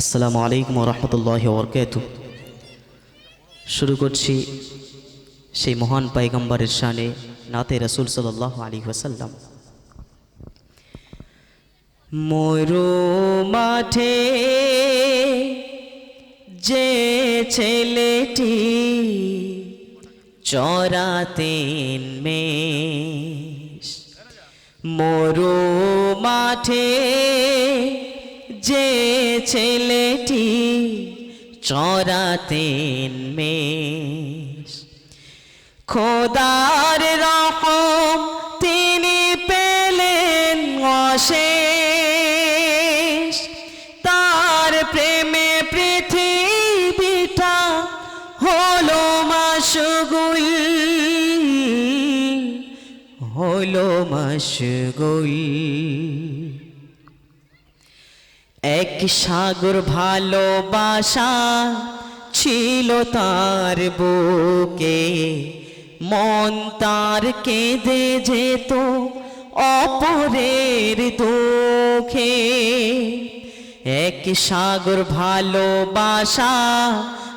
আসসালামু আলাইকুম রহমতুল্লাহ বরকাত। শুরু করছি সেই মহান পাইগম্বরের শানে নাতে রসুল সাল্লাহ আলী ওয়াসাল্লাম। মরু মাঠে যে ছেলেটি চরাতেন মেষ মরু মাঠে যে ছেলেটি চরাতেন মেষ। খোদার রকম তিনি পেলেন অশেষ। তার প্রেমে পৃথিবীটা হলো মাসগুল। হলো মাসগুল। এক সাগর ভালোবাসা ছিল তার বুকে। মন তার কেঁদে যেত অপরের দুঃখে। এক সাগর ভালোবাসা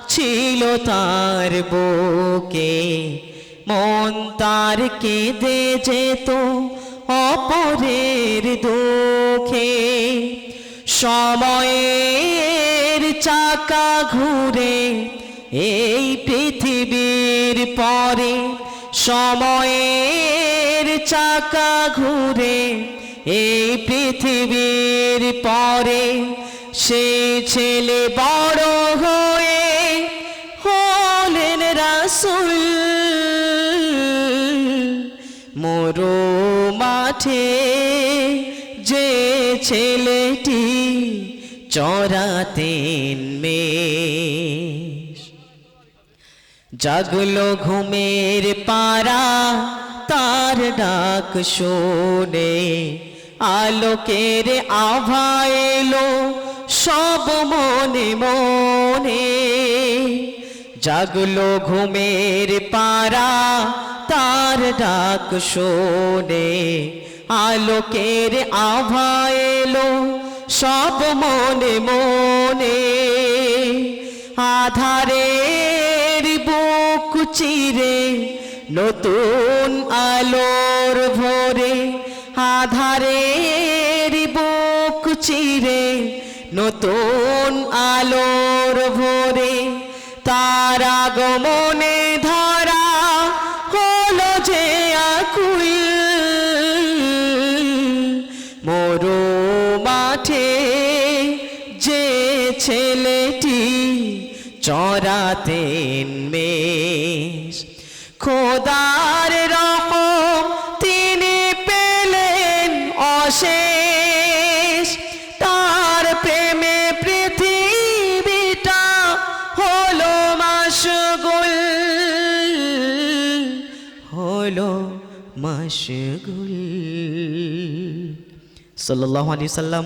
ছিল তার বুকে। মন তার কেঁদে যেত অপরের দুঃখে। সময়ের চাকা ঘুরে এই পৃথিবীর পরে সময়ের চাকা ঘুরে এই পৃথিবীর পরে সে ছেলে বড় হয়ে হলেন রাসুল। মরো মাঠে ছেলেটি চরাতেন মেষ। জাগলো ঘুমের পারা তার ডাক শোনে আলোকের আভা এলো, সব মনে মনে। জাগলো ঘুমের পারা তার ডাক শোনে আলোকের আভা এলো, সব মনে মনে। আধারের বুক চিরে, নতুন আলোর ভোরে। আধারের বুক চিরে, নতুন আলোর ভোরে। তার আগমনে যে ছেলেটি চরাতেন মেষ খোদার রকম তিনি পেলেন অশেষ। তার প্রেমে পৃথিবীটা হলো মাসগুল হলো মাসগুল সাল্লাল্লাহু আলাইহি সাল্লাম